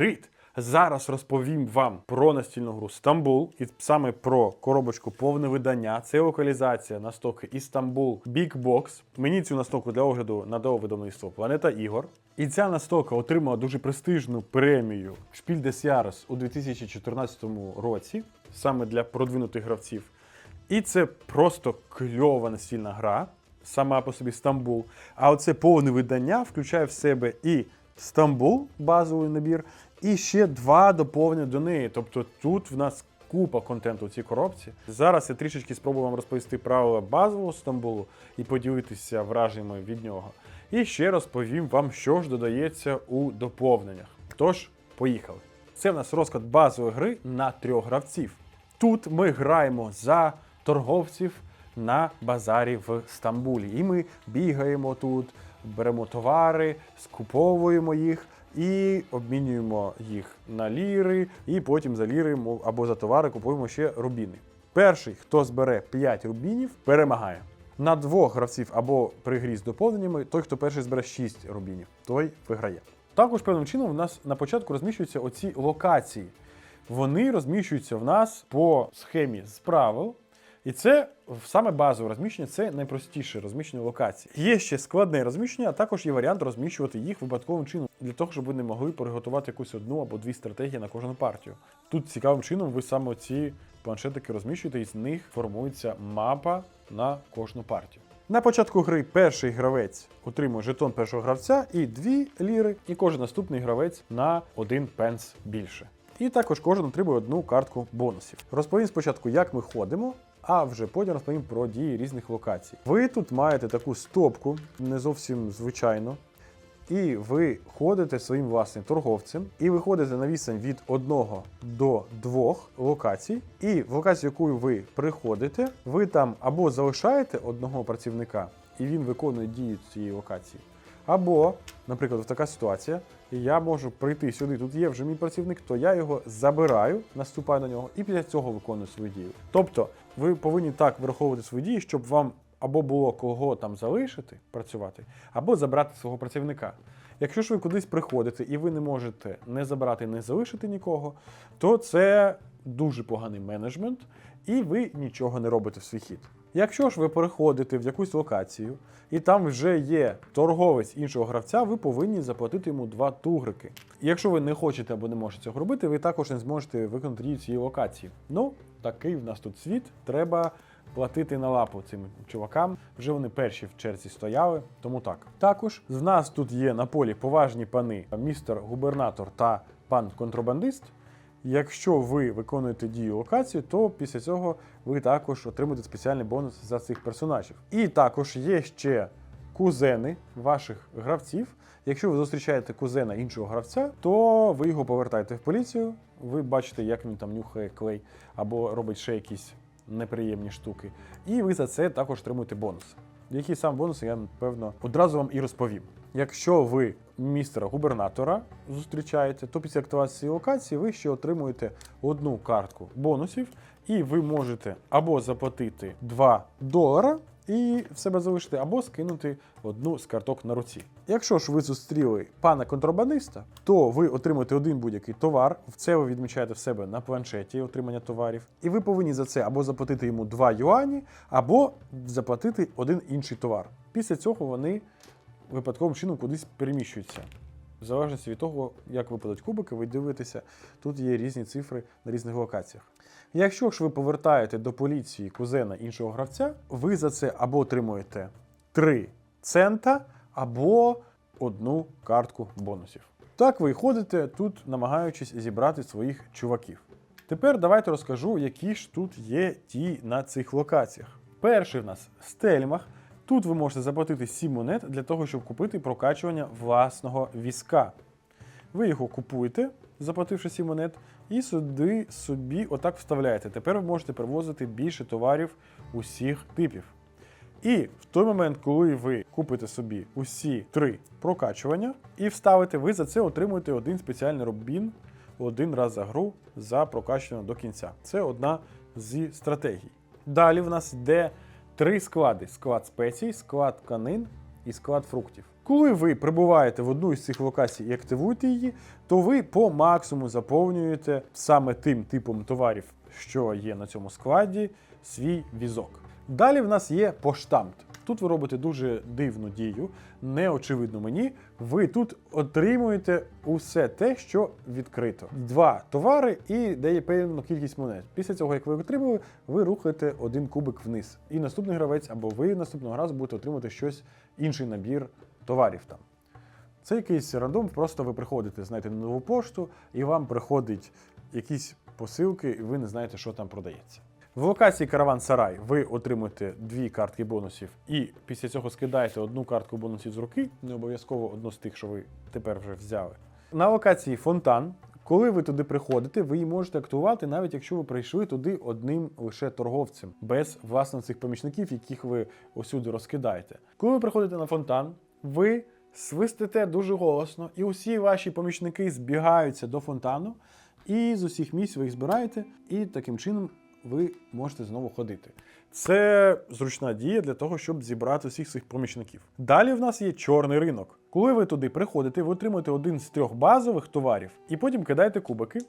Привіт! Зараз розповім вам про настільну гру Стамбул і саме про коробочку повне видання. Це локалізація настолки Істанбул Big Box. Мені цю настолку для огляду надало видавництво Планета Ігор. І ця настолка отримала дуже престижну премію Шпіль des Jahres у 2014 році, саме для продвинутих гравців. І це просто кльова настільна гра, сама по собі Стамбул. А оце повне видання включає в себе і Стамбул, базовий набір, і ще два доповнення до неї. Тобто тут в нас купа контенту в цій коробці. Зараз я трішечки спробую вам розповісти правила базового Стамбулу і поділитися враженнями від нього. І ще розповім вам, що ж додається у доповненнях. Тож, поїхали. Це в нас розклад базової гри на трьох гравців. Тут ми граємо за торговців на базарі в Стамбулі. І ми бігаємо тут, беремо товари, скуповуємо їх і обмінюємо їх на ліри, і потім за ліри або за товари купуємо ще рубіни. Перший, хто збере 5 рубінів, перемагає. На двох гравців або при грі з доповненнями, той, хто перший збере 6 рубінів, той виграє. Також певним чином в нас на початку розміщуються оці локації. Вони розміщуються в нас по схемі з правил. І це саме базове розміщення, це найпростіше розміщення локацій. Є ще складне розміщення, а також є варіант розміщувати їх випадковим чином для того, щоб ви не могли приготувати якусь одну або дві стратегії на кожну партію. Тут цікавим чином ви саме ці планшетики розміщуєте, і з них формується мапа на кожну партію. На початку гри перший гравець отримує жетон першого гравця і дві ліри, і кожен наступний гравець на один пенс більше. І також кожен отримує одну картку бонусів. Розповім спочатку, як ми ходимо, а вже потім розповім про дії різних локацій. Ви тут маєте таку стопку, не зовсім звичайно. І ви ходите своїм власним торговцем, і ви ходите на відстань від одного до двох локацій. І в локацію, яку ви приходите, ви там або залишаєте одного працівника, і він виконує дії цієї локації. Або, наприклад, така ситуація, я можу прийти сюди, тут є вже мій працівник, то я його забираю, наступаю на нього і після цього виконую свою дію. Тобто, ви повинні так враховувати свої дії, щоб вам або було кого там залишити працювати, або забрати свого працівника. Якщо ж ви кудись приходите і ви не можете не забрати, не залишити нікого, то це дуже поганий менеджмент, і ви нічого не робите в свій хід. Якщо ж ви переходите в якусь локацію, і там вже є торговець іншого гравця, ви повинні заплатити йому два тугрики. Якщо ви не хочете або не можете цього робити, ви також не зможете виконати дію цієї локації. Ну, такий в нас тут світ. Треба платити на лапу цим чувакам. Вже вони перші в черзі стояли, тому так. Також в нас тут є на полі поважні пани містер губернатор та пан контрабандист. Якщо ви виконуєте дію локацію, то після цього ви також отримуєте спеціальний бонус за цих персонажів. І також є ще кузени ваших гравців. Якщо ви зустрічаєте кузена іншого гравця, то ви його повертаєте в поліцію. Ви бачите, як він там нюхає клей або робить ще якісь неприємні штуки. І ви за це також отримуєте бонус. Які сам бонуси, я напевно одразу вам і розповім. Якщо ви містера губернатора зустрічаєте, то після активації локації ви ще отримуєте одну картку бонусів, і ви можете або заплатити 2 долара і в себе залишити, або скинути одну з карток на руці. Якщо ж ви зустріли пана контрабандиста, то ви отримаєте один будь-який товар. В це ви відмічаєте в себе на планшеті отримання товарів, і ви повинні за це або заплатити йому 2 юані, або заплатити один інший товар. Після цього вони випадковим чином кудись переміщуються. В залежності від того, як випадуть кубики, ви дивитеся, тут є різні цифри на різних локаціях. Якщо ж ви повертаєте до поліції кузена іншого гравця, ви за це або отримуєте 3 цента, або одну картку бонусів. Так ви ходите тут, намагаючись зібрати своїх чуваків. Тепер давайте розкажу, які ж тут є ті на цих локаціях. Перший в нас стельмах. Тут ви можете заплатити 7 монет для того, щоб купити прокачування власного візка. Ви його купуєте, заплативши 7 монет, і сюди собі отак вставляєте. Тепер ви можете привозити більше товарів усіх типів. І в той момент, коли ви купите собі усі три прокачування і вставите, ви за це отримуєте один спеціальний рубін один раз за гру за прокачування до кінця. Це одна зі стратегій. Далі в нас йде три склади: склад спецій, склад тканин і склад фруктів. Коли ви прибуваєте в одну із цих локацій і активуєте її, то ви по максимуму заповнюєте саме тим типом товарів, що є на цьому складі, свій візок. Далі в нас є поштамт. Тут ви робите дуже дивну дію, неочевидно мені. Ви тут отримуєте усе те, що відкрито. Два товари і дає певну кількість монет. Після цього, як ви отримали, ви рухаєте один кубик вниз. І наступний гравець або ви наступного разу будете отримати щось інший набір товарів там. Це якийсь рандом, просто ви приходите, знаєте, на нову пошту, і вам приходять якісь посилки, і ви не знаєте, що там продається. В локації Караван Сарай ви отримуєте дві картки бонусів, і після цього скидаєте одну картку бонусів з руки, не обов'язково одну з тих, що ви тепер вже взяли. На локації Фонтан, коли ви туди приходите, ви її можете активувати, навіть якщо ви прийшли туди одним лише торговцем, без власне цих помічників, яких ви усюди розкидаєте. Коли ви приходите на фонтан, ви свистите дуже голосно, і усі ваші помічники збігаються до фонтану, і з усіх місць ви їх збираєте, і таким чином ви можете знову ходити. Це зручна дія для того, щоб зібрати всіх своїх помічників. Далі в нас є чорний ринок. Коли ви туди приходите, ви отримуєте один з трьох базових товарів, і потім кидаєте кубики.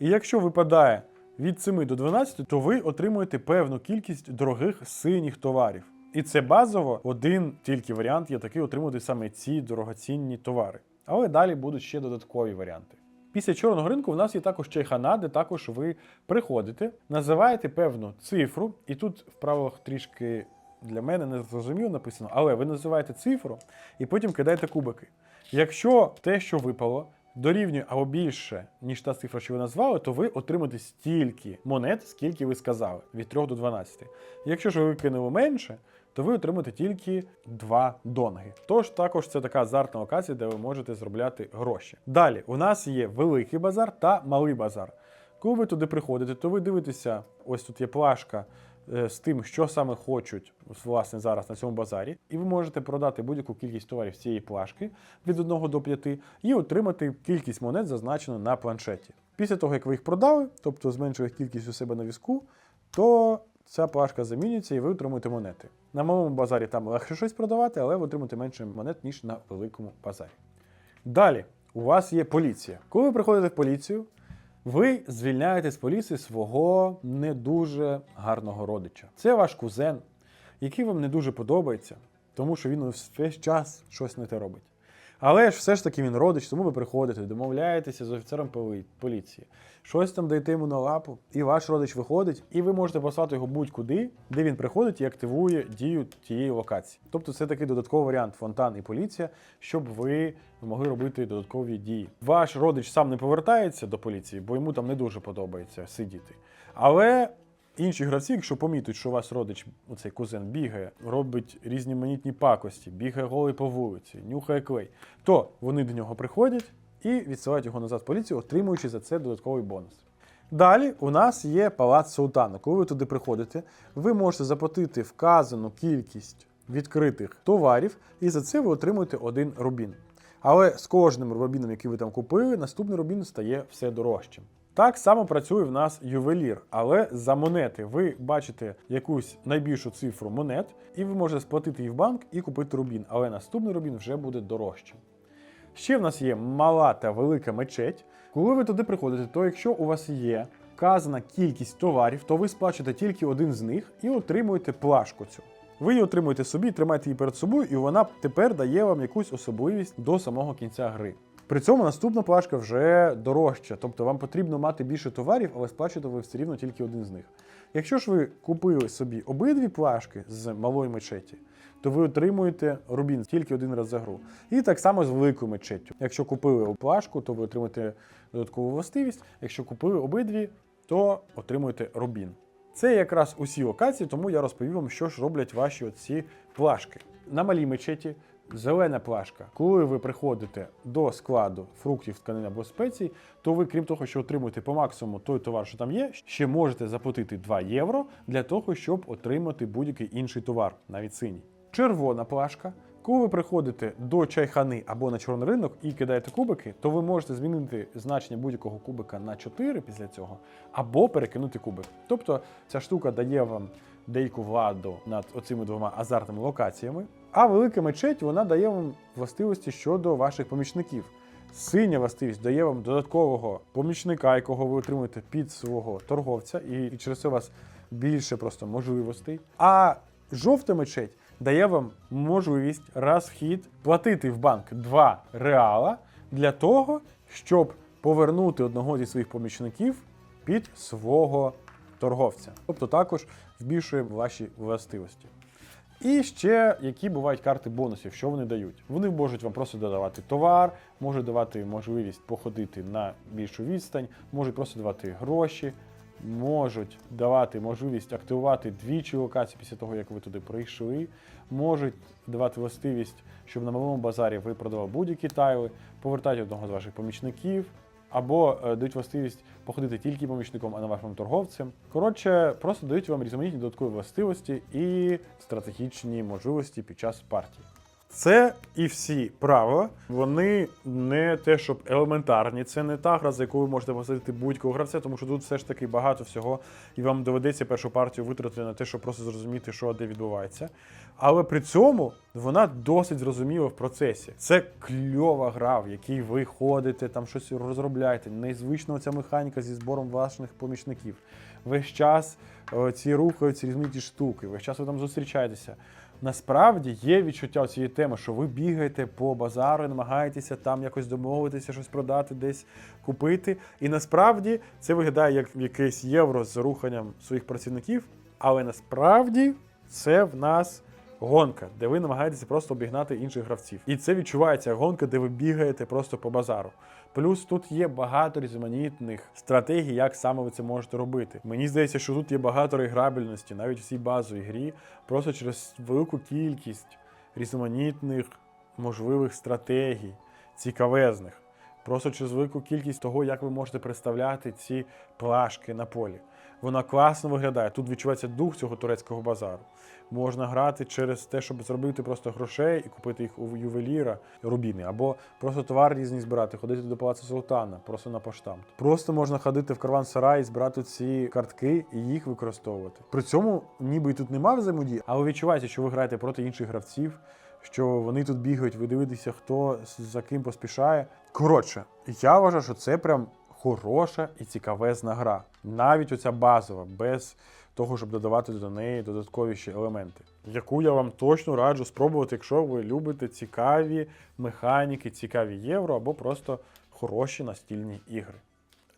І якщо випадає від 7 до 12, то ви отримуєте певну кількість дорогих синіх товарів. І це базово один тільки варіант є такий отримати саме ці дорогоцінні товари. Але далі будуть ще додаткові варіанти. Після чорного ринку в нас є також чайхана, де також ви приходите, називаєте певну цифру, і тут в правилах трішки для мене не зрозуміло написано, але ви називаєте цифру і потім кидаєте кубики. Якщо те, що випало, дорівнює або більше, ніж та цифра, що ви назвали, то ви отримаєте стільки монет, скільки ви сказали, від 3 до 12. Якщо ж ви викинули менше, то ви отримаєте тільки 2 донги. Тож також це така азартна локація, де ви можете заробляти гроші. Далі у нас є великий базар та малий базар. Коли ви туди приходите, то ви дивитеся, ось тут є плашка е, з тим, що саме хочуть власне зараз на цьому базарі, і ви можете продати будь-яку кількість товарів цієї плашки від 1 до 5 і отримати кількість монет, зазначену на планшеті. Після того, як ви їх продали, тобто зменшили кількість у себе на візку, то ця плашка замінюється і ви отримуєте монети. На малому базарі там легше щось продавати, але ви отримуєте менше монет, ніж на великому базарі. Далі, у вас є поліція. Коли ви приходите в поліцію, ви звільняєте з поліції свого не дуже гарного родича. Це ваш кузен, який вам не дуже подобається, тому що він весь час щось не те робить. Але ж все ж таки він родич, тому ви приходите, домовляєтеся з офіцером поліції, щось там даєте йому на лапу, і ваш родич виходить, і ви можете послати його будь-куди, де він приходить і активує дію тієї локації. Тобто це такий додатковий варіант фонтан і поліція, щоб ви могли робити додаткові дії. Ваш родич сам не повертається до поліції, бо йому там не дуже подобається сидіти. Але Інші гравці, якщо помітять, що у вас родич, оцей кузен, бігає, робить різноманітні пакості, бігає голий по вулиці, нюхає клей, то вони до нього приходять і відсилають його назад в поліцію, отримуючи за це додатковий бонус. Далі у нас є палац султана. Коли ви туди приходите, ви можете заплатити вказану кількість відкритих товарів, і за це ви отримуєте один рубін. Але з кожним рубіном, який ви там купили, наступний рубін стає все дорожчим. Так само працює в нас ювелір, але за монети ви бачите якусь найбільшу цифру монет, і ви можете сплатити її в банк і купити рубін, але наступний рубін вже буде дорожчим. Ще в нас є мала та велика мечеть. Коли ви туди приходите, то якщо у вас є вказана кількість товарів, то ви сплачуєте тільки один з них і отримуєте плашку цю. Ви її отримуєте собі, тримаєте її перед собою, і вона тепер дає вам якусь особливість до самого кінця гри. При цьому наступна плашка вже дорожча, тобто вам потрібно мати більше товарів, але сплачуєте ви все рівно тільки один з них. Якщо ж ви купили собі обидві плашки з малої мечеті, то ви отримуєте рубін тільки один раз за гру. І так само з великою мечеттю. Якщо купили плашку, то ви отримуєте додаткову властивість. Якщо купили обидві, то отримуєте рубін. Це якраз усі локації, тому я розповів вам, що ж роблять ваші оці плашки. На малій мечеті зелена плашка. Коли ви приходите до складу фруктів, тканин або спецій, то ви, крім того, що отримуєте по максимуму той товар, що там є, ще можете заплатити 2 євро для того, щоб отримати будь-який інший товар, навіть синій. Червона плашка. Коли ви приходите до чайхани або на чорний ринок і кидаєте кубики, то ви можете змінити значення будь-якого кубика на 4 після цього, або перекинути кубик. Тобто ця штука дає вам деяку владу над оцими двома азартними локаціями, А велика мечеть вона дає вам властивості щодо ваших помічників. Синя властивість дає вам додаткового помічника, якого ви отримуєте під свого торговця, і, через це у вас більше просто можливостей. А жовта мечеть дає вам можливість раз в хід платити в банк 2 реала для того, щоб повернути одного зі своїх помічників під свого торговця. Тобто також збільшує ваші властивості. І ще які бувають карти бонусів, що вони дають. Вони можуть вам просто додавати товар, можуть давати можливість походити на більшу відстань, можуть просто давати гроші, можуть давати можливість активувати двічі локації після того, як ви туди прийшли, можуть давати властивість, щоб на малому базарі ви продавали будь-які тайли, повертати одного з ваших помічників. Або е, дають властивість походити тільки помічником, а не вашим торговцем. Коротше, просто дають вам різноманітні додаткові властивості і стратегічні можливості під час партії. Це і всі правила. Вони не те, щоб елементарні. Це не та гра, за яку ви можете посадити будь-кого гравця, тому що тут все ж таки багато всього, і вам доведеться першу партію витратити на те, щоб просто зрозуміти, що де відбувається. Але при цьому вона досить зрозуміла в процесі. Це кльова гра, в якій ви ходите, там щось розробляєте. Незвична ця механіка зі збором ваших помічників. Весь час ці рухаються різні штуки, весь час ви там зустрічаєтеся. Насправді є відчуття цієї теми, що ви бігаєте по базару, і намагаєтеся там якось домовитися, щось продати, десь купити. І насправді це виглядає як якийсь євро з руханням своїх працівників, але насправді це в нас гонка, де ви намагаєтеся просто обігнати інших гравців. І це відчувається гонка, де ви бігаєте просто по базару. Плюс тут є багато різноманітних стратегій, як саме ви це можете робити. Мені здається, що тут є багато реграбельності, навіть в цій базовій грі, просто через велику кількість різноманітних можливих стратегій, цікавезних. Просто через велику кількість того, як ви можете представляти ці плашки на полі. Вона класно виглядає. Тут відчувається дух цього турецького базару. Можна грати через те, щоб зробити просто грошей і купити їх у ювеліра, рубіни, або просто товар різні збирати, ходити до палацу Султана, просто на поштамт. Просто можна ходити в карван Сарай, збирати ці картки і їх використовувати. При цьому ніби і тут немає взаємодії, але відчувається, що ви граєте проти інших гравців, що вони тут бігають, ви дивитеся, хто за ким поспішає. Коротше, я вважаю, що це прям хороша і цікавезна гра. Навіть оця базова, без того, щоб додавати до неї додаткові ще елементи, яку я вам точно раджу спробувати, якщо ви любите цікаві механіки, цікаві євро або просто хороші настільні ігри.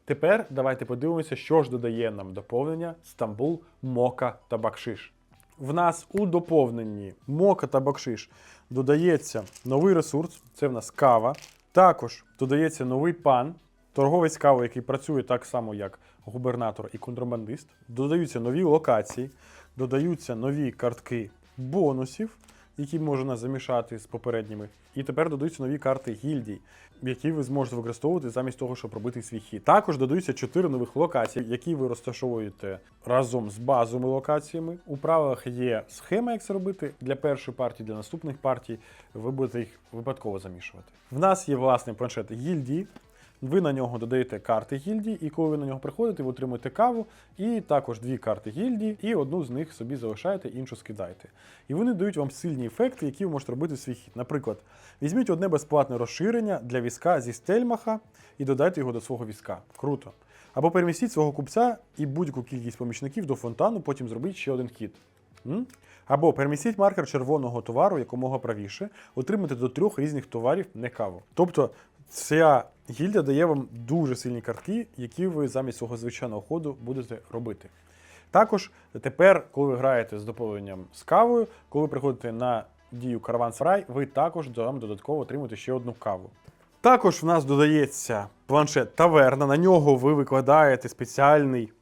Тепер давайте подивимося, що ж додає нам доповнення Стамбул, Мока та Бакшиш. В нас у доповненні Мока та Бакшиш додається новий ресурс, це в нас кава. Також додається новий пан, торговець кави, який працює так само, як губернатор і контрабандист. Додаються нові локації, додаються нові картки бонусів, які можна замішати з попередніми. І тепер додаються нові карти гільдій, які ви зможете використовувати замість того, щоб робити свій хід. Також додаються 4 нових локації, які ви розташовуєте разом з базовими локаціями. У правилах є схема, як це робити для першої партії, для наступних партій. Ви будете їх випадково замішувати. В нас є власний планшет гільдії. Ви на нього додаєте карти гільдії, і коли ви на нього приходите, ви отримуєте каву, і також дві карти гільдії, і одну з них собі залишаєте, іншу скидаєте. І вони дають вам сильні ефекти, які ви можете робити в свій хід. Наприклад, візьміть одне безплатне розширення для візка зі стельмаха і додайте його до свого візка. Круто. Або перемістіть свого купця і будь-яку кількість помічників до фонтану, потім зробіть ще один хід. Або перемістіть маркер червоного товару якомога правіше, отримати до трьох різних товарів не каву. Тобто ця гільдія дає вам дуже сильні картки, які ви замість свого звичайного ходу будете робити. Також тепер, коли ви граєте з доповненням з кавою, коли ви приходите на дію Караван Сарай, ви також додатково отримуєте ще одну каву. Також в нас додається планшет таверна. На нього ви викладаєте спеціальний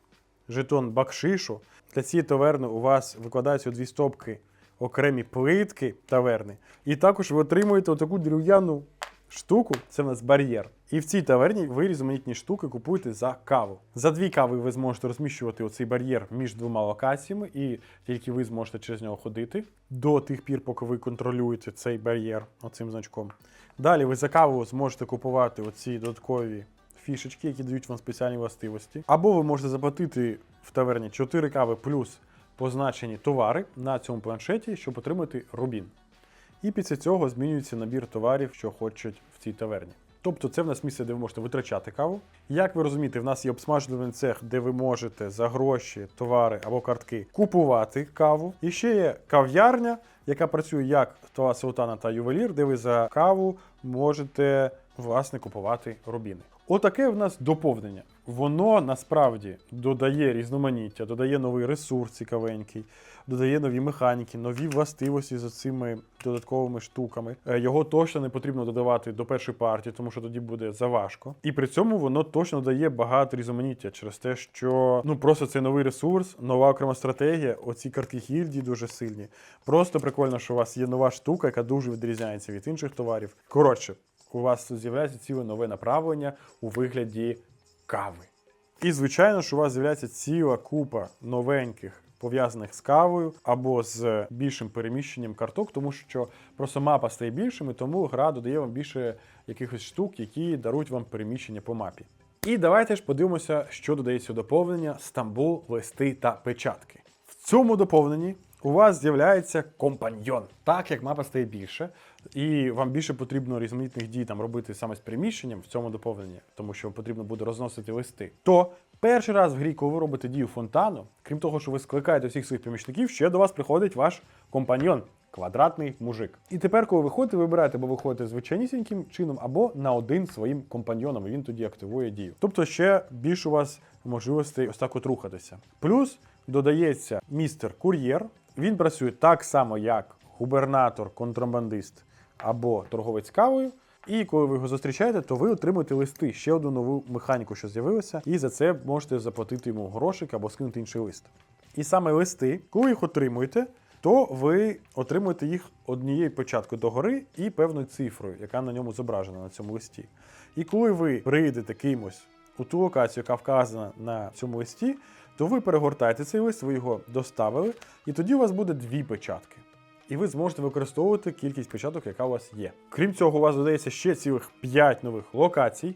жетон бакшишу. Для цієї таверни у вас викладаються дві стопки окремі плитки таверни. І також ви отримуєте отаку дерев'яну штуку, це в нас бар'єр. І в цій таверні ви різноманітні штуки купуєте за каву. За дві кави ви зможете розміщувати оцей бар'єр між двома локаціями, і тільки ви зможете через нього ходити до тих пір, поки ви контролюєте цей бар'єр оцим значком. Далі ви за каву зможете купувати оці додаткові фішечки, які дають вам спеціальні властивості. Або ви можете заплатити в таверні 4 кави плюс позначені товари на цьому планшеті, щоб отримати рубін. І після цього змінюється набір товарів, що хочуть в цій таверні. Тобто це в нас місце, де ви можете витрачати каву. Як ви розумієте, в нас є обсмажувальний цех, де ви можете за гроші, товари або картки купувати каву. І ще є кав'ярня, яка працює як Туа Султана та ювелір, де ви за каву можете власне купувати рубіни. Отаке в нас доповнення. Воно насправді додає різноманіття, додає новий ресурс цікавенький, додає нові механіки, нові властивості за цими додатковими штуками. Е, Його точно не потрібно додавати до першої партії, тому що тоді буде заважко. І при цьому воно точно дає багато різноманіття через те, що ну просто це новий ресурс, нова окрема стратегія. Оці картки гільдії дуже сильні. Просто прикольно, що у вас є нова штука, яка дуже відрізняється від інших товарів. Коротше, у вас з'являється ціле нове направлення у вигляді кави. І, звичайно, що у вас з'являється ціла купа новеньких пов'язаних з кавою або з більшим переміщенням карток, тому що просто мапа стає більшими, тому гра додає вам більше якихось штук, які дарують вам переміщення по мапі. І давайте ж подивимося, що додається доповнення Стамбул, листи та печатки. В цьому доповненні у вас з'являється компаньйон. Так як мапа стає більше, і вам більше потрібно різноманітних дій там робити саме з приміщенням в цьому доповненні, тому що потрібно буде розносити листи. То перший раз в грі, коли ви робите дію фонтану, крім того, що ви скликаєте всіх своїх помічників, ще до вас приходить ваш компаньйон. Квадратний мужик. І тепер, коли ви виходите, вибираєте, або виходите звичайнісіньким чином, або на один своїм компаньйоном, і він тоді активує дію. Тобто ще більше у вас можливостей ось так от рухатися. Плюс додається містер кур'єр. Він працює так само, як губернатор, контрабандист або торговець кавою. І коли ви його зустрічаєте, то ви отримуєте листи, ще одну нову механіку, що з'явилася, і за це можете заплатити йому грошик або скинути інший лист. І саме листи, коли їх отримуєте, то ви отримуєте їх однією початкою догори і певною цифрою, яка на ньому зображена на цьому листі. І коли ви прийдете кимось у ту локацію, яка вказана на цьому листі, то ви перегортаєте цей лист, ви його доставили, і тоді у вас буде дві печатки. І ви зможете використовувати кількість печаток, яка у вас є. Крім цього, у вас додається ще цілих 5 нових локацій.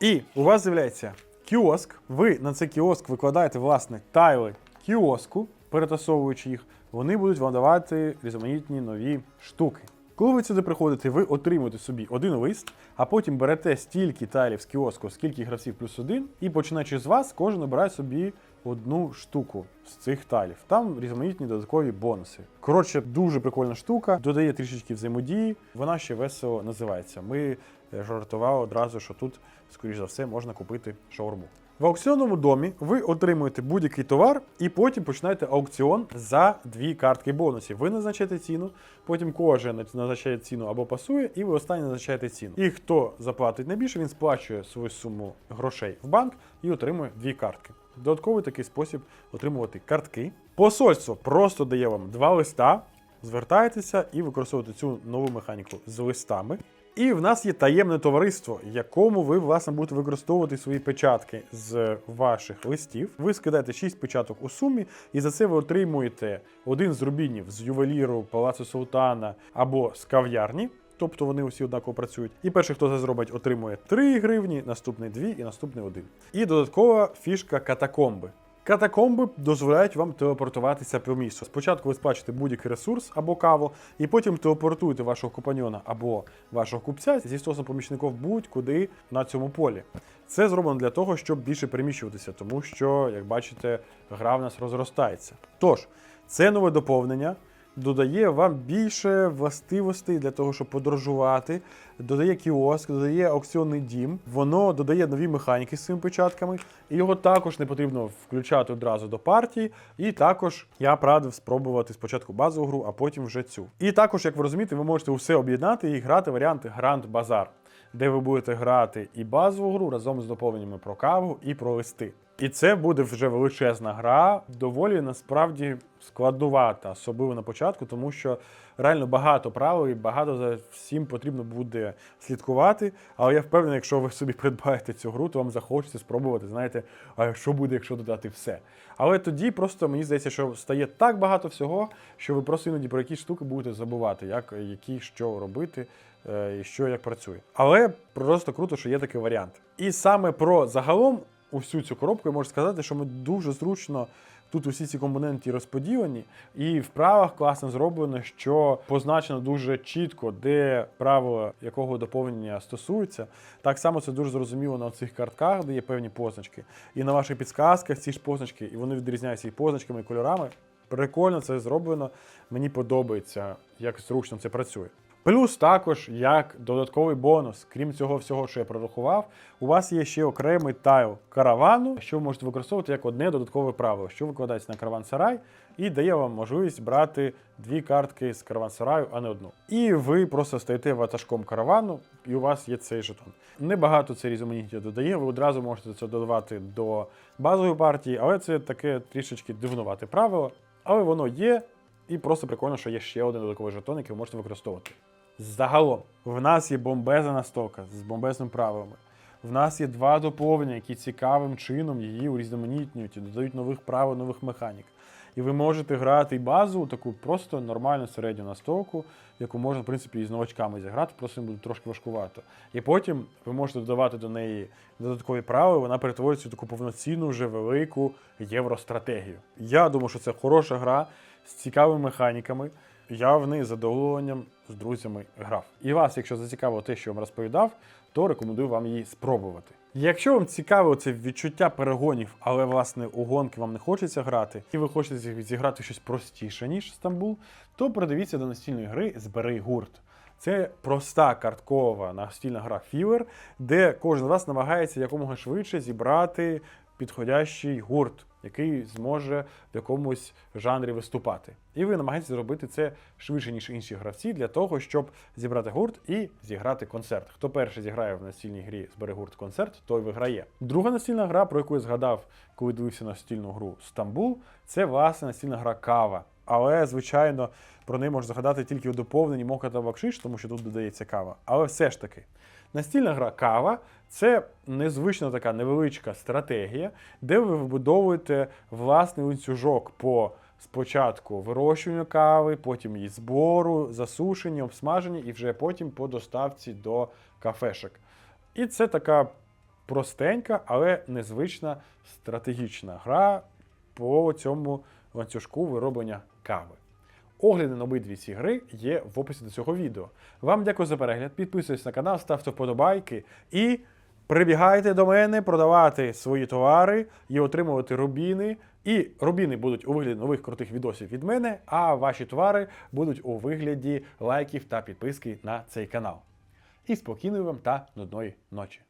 І у вас з'являється кіоск. Ви на цей кіоск викладаєте, власне, тайли кіоску, перетасовуючи їх, вони будуть вам давати різноманітні нові штуки. Коли ви сюди приходите, ви отримуєте собі один лист, а потім берете стільки тайлів з кіоску, скільки гравців плюс один, і починаючи з вас, кожен обирає собі одну штуку з цих тайлів. Там різноманітні додаткові бонуси. Коротше, дуже прикольна штука, додає трішечки взаємодії. Вона ще весело називається. Ми е, жартували одразу, що тут, скоріш за все, можна купити шаурму. В аукціонному домі ви отримуєте будь-який товар і потім починаєте аукціон за дві картки бонусів. Ви назначаєте ціну, потім кожен назначає ціну або пасує, і ви останній назначаєте ціну. І хто заплатить найбільше, він сплачує свою суму грошей в банк і отримує дві картки. Додатковий такий спосіб отримувати картки. Посольство просто дає вам два листа, звертаєтеся і використовуєте цю нову механіку з листами. І в нас є таємне товариство, якому ви, власне, будете використовувати свої печатки з ваших листів. Ви скидаєте 6 печаток у сумі, і за це ви отримуєте один з рубінів з ювеліру, палацу Султана або з кав'ярні. Тобто вони усі однаково працюють. І перший, хто це зробить, отримує 3 гривні, наступний 2 і наступний 1. І додаткова фішка катакомби. Катакомби дозволяють вам телепортуватися по місту. Спочатку ви сплачуєте будь-який ресурс або каву, і потім телепортуєте вашого компаньона або вашого купця зі стосом помічників будь-куди на цьому полі. Це зроблено для того, щоб більше переміщуватися, тому що, як бачите, гра в нас розростається. Тож, це нове доповнення. Додає вам більше властивостей для того, щоб подорожувати, додає кіоск, додає аукціонний дім, воно додає нові механіки з цими печатками, і його також не потрібно включати одразу до партії. І також я радив спробувати спочатку базову гру, а потім вже цю. І також, як ви розумієте, ви можете усе об'єднати і грати варіанти Гранд Базар, де ви будете грати і базову гру разом з доповненнями про каву і про листи. І це буде вже величезна гра, доволі насправді складнувата, особливо на початку, тому що реально багато правил і багато за всім потрібно буде слідкувати. Але я впевнений, якщо ви собі придбаєте цю гру, то вам захочеться спробувати, знаєте, а що буде, якщо додати все. Але тоді просто мені здається, що стає так багато всього, що ви просто іноді про якісь штуки будете забувати, як які що робити. е, І що як працює, але просто круто, що є такий варіант. І саме про загалом усю цю коробку, я можу сказати, що ми дуже зручно. Тут усі ці компоненти розподілені, і в правах класно зроблено, що позначено дуже чітко, де правила якого доповнення стосуються. Так само це дуже зрозуміло на цих картках, де є певні позначки. І на ваших підсказках ці ж позначки, і вони відрізняються і позначками, і кольорами. Прикольно це зроблено. Мені подобається, як зручно це працює. Плюс також як додатковий бонус, крім цього всього, що я прорахував, у вас є ще окремий тайл каравану, що ви можете використовувати як одне додаткове правило, що викладається на караван сарай і дає вам можливість брати дві картки з караван сараю, а не одну. І ви просто стаєте ватажком каравану, і у вас є цей жетон. Небагато це різноманіття додає. Ви одразу можете це додавати до базової партії, але це таке трішечки дивнувате правило. Але воно є, і просто прикольно, що є ще один додатковий жетон, який ви можете використовувати. Загалом, в нас є бомбезна настолка з бомбезними правилами. В нас є два доповнення, які цікавим чином її урізноманітнюють і додають нових правил, нових механік. І ви можете грати базу, таку просто нормальну середню настолку, яку можна, в принципі, і з новачками зіграти, просто їм буде трошки важкувато. І потім ви можете додавати до неї додаткові правила, вона перетворюється в таку повноцінну, вже велику євростратегію. Я думаю, що це хороша гра з цікавими механіками. Я в неї задоволенням з друзями грав. І вас, якщо зацікавило те, що я вам розповідав, то рекомендую вам її спробувати. Якщо вам цікаве це відчуття перегонів, але власне у гонки вам не хочеться грати, і ви хочете зіграти щось простіше, ніж Стамбул, то придивіться до настільної гри Збери гурт. Це проста карткова настільна гра філер, де кожен з вас намагається якомога швидше зібрати підходящий гурт, який зможе в якомусь жанрі виступати. І ви намагаєтеся зробити це швидше, ніж інші гравці, для того, щоб зібрати гурт і зіграти концерт. Хто перший зіграє в настільній грі збере гурт концерт, той виграє. Друга настільна гра, про яку я згадав, коли дивився настільну гру Стамбул, це власне настільна гра кава. Але, звичайно, про неї можна згадати тільки у доповненні мока та бакшиш, тому що тут додається кава. Але все ж таки, настільна гра кава це незвична така невеличка стратегія, де ви вибудовуєте власний ланцюжок по спочатку вирощуванню кави, потім її збору, засушенню, обсмаженні і вже потім по доставці до кафешок. І це така простенька, але незвична стратегічна гра по цьому ланцюжку вироблення кави. Огляди на обидві ці гри є в описі до цього відео. Вам дякую за перегляд. Підписуйтесь на канал, ставте вподобайки і прибігайте до мене продавати свої товари і отримувати рубіни. І рубіни будуть у вигляді нових крутих відосів від мене, а ваші товари будуть у вигляді лайків та підписки на цей канал. І спокійної вам та нудної ночі.